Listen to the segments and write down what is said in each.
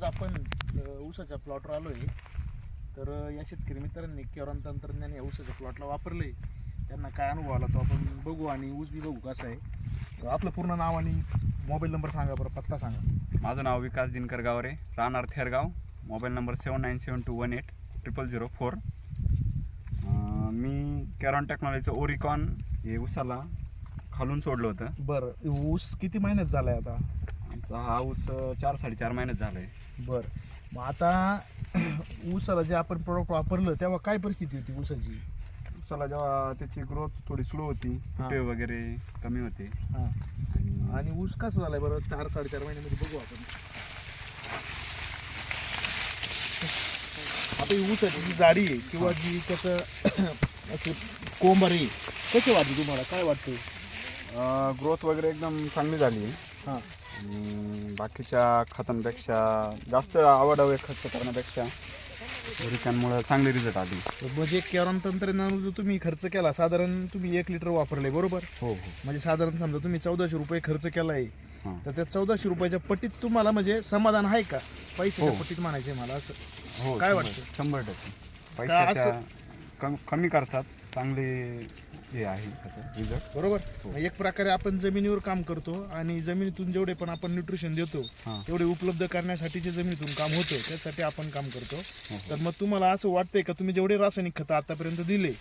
आज आपण अ, ऊसाच्या प्लॉटवर आलो आहे तर या शेतकरी मित्रांनी केवरान तंत्रज्ञान या ऊसाच्या प्लॉटला वापरले त्यांना काय अनुभव आला तो आपण बघू आणि ऊस बी बघू कसा आहे. तर आपलं पूर्ण नाव आणि मोबाईल नंबर सांगा बरं पत्ता सांगा. माझं नाव विकास दिनकर गावरे राहणार Thergaon. Mobile number seven nine seven two one eight triple zero four मी कॅरॉन टेक्नॉलॉजीचं ओरिकॉन हे उसाला खालून सोडलं होतं. बरं ऊस किती महिन्यात झालाय आता? आमचा हा ऊस चार साडेचार महिन्यात झाला आहे बरं. मग आता ऊसाला जे आपण प्रोडक्ट वापरलं तेव्हा काय परिस्थिती होती ऊसाची? उसाला जेव्हा त्याची ग्रोथ थोडी स्लो होती फुटे वगैरे कमी होते. हां. आणि आणि ऊस कसं झालाय बरं? चार साडेचार महिन्यामध्ये बघू आपण. आता ही ऊसाची जी जाडी आहे किंवा जी कसं असं कोंबर आहे कसे वाटते तुम्हाला? काय वाटतं ग्रोथ वगैरे एकदम चांगली झाली आहे. हां. आणि बाकीच्या खतांपेक्षा जास्त आवडावे खर्च करण्यापेक्षा ओरिकॉनमुळे चांगले रिझल्ट आले. म्हणजे कॅरॉन तंत्रज्ञान जो तुम्ही खर्च केला साधारण तुम्ही एक लिटर वापरले बरोबर? हो हो. म्हणजे साधारण समजा तुम्ही चौदाशे रुपये खर्च केला आहे हां. तर त्या चौदाशे रुपयाच्या पट्टीत तुम्हाला म्हणजे समाधान आहे का? पैशाच्या हो. पट्टीत म्हणायचे मला असं. हो काय वाटतं? शंभर टक्के. असं- पैशाच्या कम कमी खर्चात चांगले हे आहे त्याचं रिझल्ट बरोबर हो. एक प्रकारे आपण जमिनीवर काम करतो आणि जमिनीतून जेवढे पण आपण न्यूट्रिशन देतो हां तेवढे उपलब्ध करण्यासाठी जे जमिनीतून काम होतं त्यासाठी आपण काम करतो हो. तर मग तुम्हाला असं वाटतंय का तुम्ही जेवढे रासायनिक खतं आतापर्यंत दिले.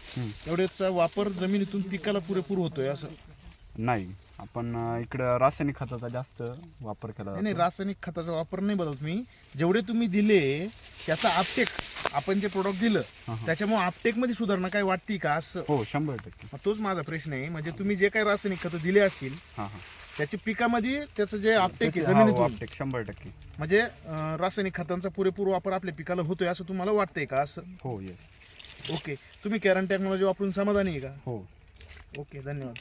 तेवढेचा वापर जमिनीतून पिकाला पुरेपूर होतोय असं नाही आपण अं, इकडं रासायनिक खताचा जास्त वापर केला नाही नाही जातो. रासायनिक खताचा वापर नाही बदलत मी जेवढे तुम्ही दिले त्याचा आपटेक आपण जे प्रोडक्ट दिलं. त्याच्यामुळे आपटेकमध्ये सुधारणा काय वाटते का? असं. हो शंभर टक्के. मग तोच माझा प्रश्न आहे. म्हणजे तुम्ही जे काही रासायनिक खतं दिले असतील हां हां. त्याच्या पिकामध्ये त्याचं जे आपटेक आहे त्याची- हा, जमिनीतून. आपटेक शंभर टक्के. म्हणजे अं, रासायनिक खतांचा पुरेपूर वापर आपल्या पिकाला होतोय असं तुम्हाला वाटतंय का? असं. हो येस ओके. तुम्ही कॅरन टेक्नॉलॉजी वापरून समाधानी आहे का? हो. ओके धन्यवाद.